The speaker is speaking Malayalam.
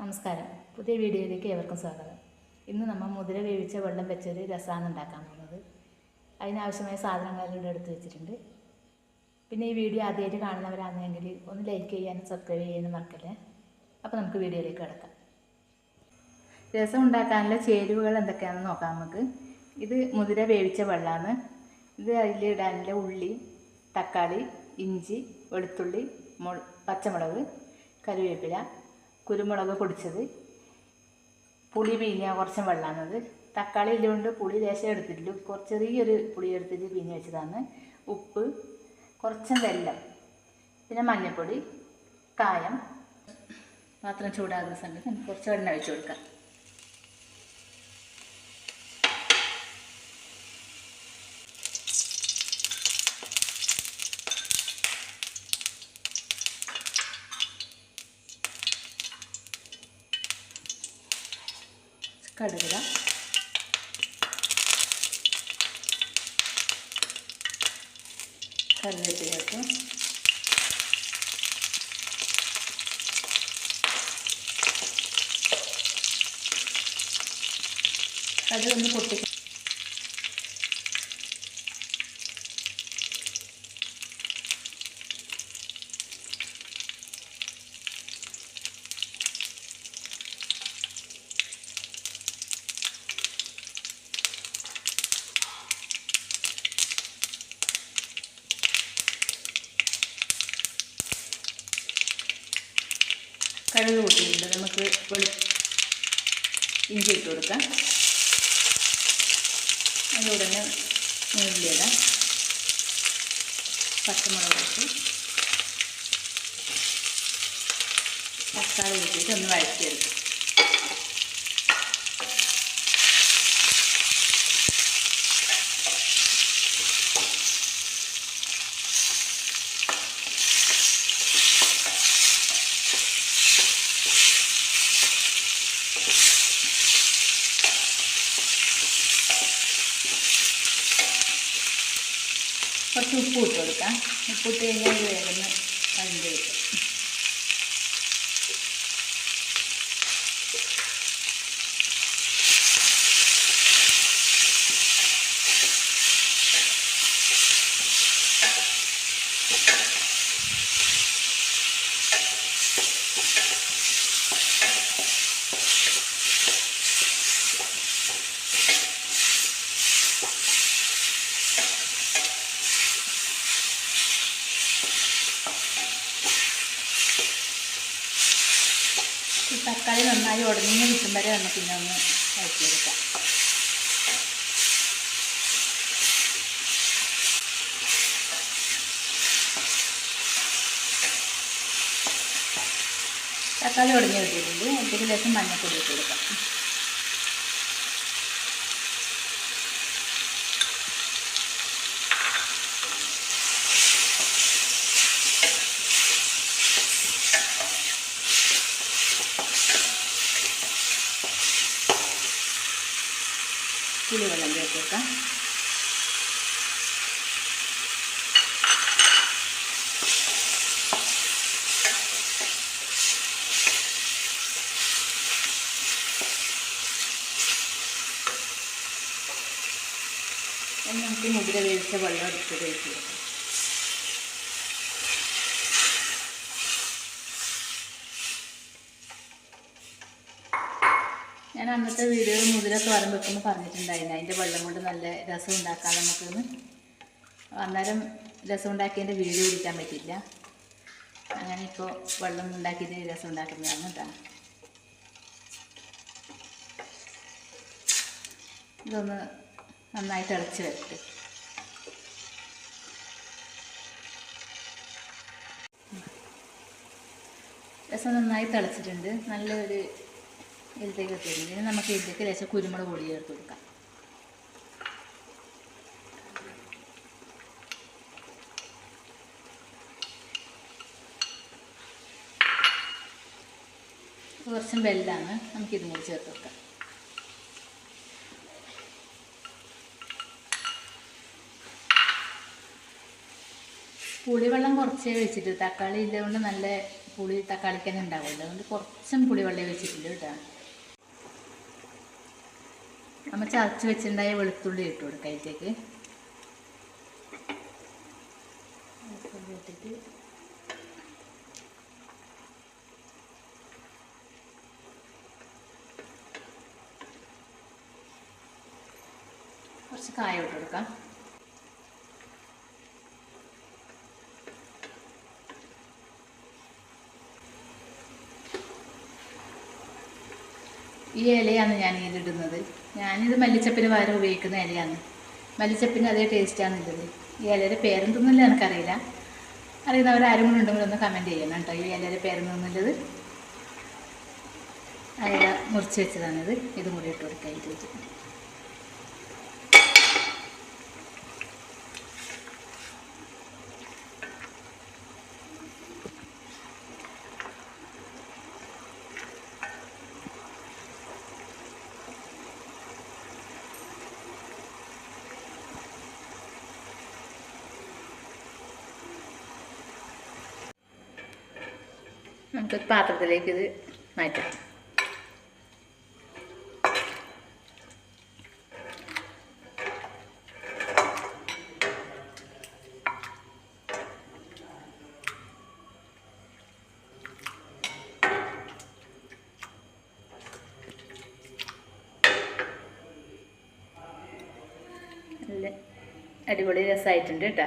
നമസ്കാരം. പുതിയ വീഡിയോയിലേക്ക് ഏവർക്കും സ്വാഗതം. ഇന്ന് നമ്മൾ മുതിര വേവിച്ച വെള്ളം വെച്ചൊരു രസമാണ് ഉണ്ടാക്കാൻ പോകുന്നത്. അതിനാവശ്യമായ സാധനങ്ങളെല്ലാം ഇവിടെ എടുത്ത് വെച്ചിട്ടുണ്ട്. പിന്നെ ഈ വീഡിയോ ആദ്യമായിട്ട് കാണുന്നവരാണെങ്കിൽ ഒന്ന് ലൈക്ക് ചെയ്യാനും സബ്സ്ക്രൈബ് ചെയ്യാനും മറക്കല്ലേ? അപ്പോൾ നമുക്ക് വീഡിയോയിലേക്ക് കിടക്കാം. രസം ഉണ്ടാക്കാനുള്ള ചേരുവകൾ എന്തൊക്കെയാണെന്ന് നോക്കാം നമുക്ക്. ഇത് മുതിര വേവിച്ച വെള്ളമാണ്. ഇത് അതിലിടാനുള്ള ഉള്ളി തക്കാളി ഇഞ്ചി വെളുത്തുള്ളി മുൾ പച്ചമുളക് കറിവേപ്പില കുരുമുളക് പൊടിച്ചത്. പുളി പിഴിഞ്ഞ കുറച്ച് വെള്ളമാണത് തക്കാളി ഇല്ലുകൊണ്ട് പുളി ലേശം എടുത്തിട്ടില്ല. കുറച്ച് ചെറിയൊരു പുളി എടുത്തിട്ട് പിഴിഞ്ഞ് വെച്ചതാണ്. ഉപ്പ് കുറച്ച് വെല്ലം പിന്നെ മഞ്ഞൾപ്പൊടി കായം. പാത്രം ചൂടാകുന്ന സമയത്ത് കുറച്ച് എണ്ണ ഒഴിച്ച് കൊടുക്കാം. കടുകിട. കറിവേപ്പിലേക്ക് കടുകൊന്ന് പൊട്ടി കടുക് കൂട്ടിയിട്ടുണ്ട് നമുക്ക് വെളു ഇഞ്ചി ഇട്ട് കൊടുക്കാം. അതിലൂടെ തന്നെ ഉള്ളിയിടാം പച്ചമുളക് ഇട്ട് തക്കാളി കൂട്ടിയിട്ട് ഒന്ന് വഴറ്റിയെടുക്കാം. കുറച്ച് ഉപ്പ് ഇട്ട് കൊടുക്കാം. ഉപ്പിട്ട് കഴിഞ്ഞാൽ വേഗം കണ്ട് കിട്ടും ഈ തക്കാളി നന്നായി ഉടഞ്ഞ് കിട്ടും വരെ നമുക്ക് പിന്നെ ഒന്ന് വഴറ്റിയെടുക്കാം. തക്കാളി ഉടഞ്ഞ് കിട്ടിയിട്ടുണ്ട്. അതിലേക്ക് ലേശം മഞ്ഞൾപ്പൊടി ഇട്ട് കൊടുക്കാം. പുളിവെള്ളം ചേർത്ത് വെക്കാം ഇനി നമുക്ക് മുതിര വേവിച്ച വെള്ളം എടുത്ത് കഴിച്ച് ഞാൻ അന്നത്തെ വീഡിയോയിൽ മുതിര വരം വെക്കുമ്പോൾ പറഞ്ഞിട്ടുണ്ടായിരുന്നു. അതിന്റെ വെള്ളം കൊണ്ട് നല്ല രസം ഉണ്ടാക്കാം നമുക്കെന്ന്. അന്നേരം രസം ഉണ്ടാക്കിയതിന്റെ വീഡിയോ എടുക്കാൻ പറ്റില്ല അങ്ങനെ ഇപ്പോൾ വെള്ളം ഉണ്ടാക്കിയിട്ട് രസം ഉണ്ടാക്കുന്നതാണ് കേട്ടോ. ഇതൊന്ന് നന്നായി തിളച്ച് വരട്ടെ. രസം നന്നായി തിളച്ചിട്ടുണ്ട് നല്ലൊരു ഇതിലേക്ക് എത്തിയിട്ടുണ്ട് ഇനി നമുക്ക് ഇതിലേക്ക് ലേശം കുരുമുളക് പൊടി ചേർത്ത് കൊടുക്കാം. കുറച്ചും വെല്ലാണ് നമുക്ക് ഇതും കൂടി ചേർത്ത് കൊടുക്കാം. പുളിവെള്ളം കുറച്ചേ വെച്ചിട്ട് തക്കാളി ഇല്ലതുകൊണ്ട് നല്ല പുളി തക്കാളിക്ക് തന്നെ ഉണ്ടാവുമല്ലോ. അതുകൊണ്ട് കുറച്ചും പുളിവെള്ളം വെച്ചിട്ടുണ്ട് കേട്ടോ. നമ്മൾ ചതച്ച് വെച്ചിട്ടുണ്ടായ വെളുത്തുള്ളി ഇട്ട് കൊടുക്കാം അതിലേക്ക് വെളുത്തുള്ളി ഇട്ടിട്ട്. കുറച്ച് കായ ഇട്ട് കൊടുക്കാം. ഈ ഇലയാണ് ഞാൻ ഇതിലിടുന്നത് ഞാനിത് മല്ലിച്ചപ്പിന് പകരം ഉപയോഗിക്കുന്ന ഇലയാണ്. മല്ലിച്ചപ്പിന് അതേ ടേസ്റ്റാണ് ഉള്ളത് ഈ ഇലയുടെ പേരെന്തൊന്നുമില്ല എനിക്കറിയില്ല. അറിയുന്നവർ ആരും കൂടെ ഉണ്ടെങ്കിൽ ഒന്ന് കമന്റ് ചെയ്യണം കേട്ടോ. ഈ ഇലയുടെ പേരെന്തൊന്നുമില്ലത് അയല മുറിച്ച് വെച്ചതാണിത്. ഇതും കൂടി ഇട്ട് കൊടുക്കാം. ഇതിലേക്ക് നമുക്കൊരു പാത്രത്തിലേക്ക് ഇത് മാറ്റാം. അടിപൊളി രസമായിട്ടുണ്ട് കേട്ടോ.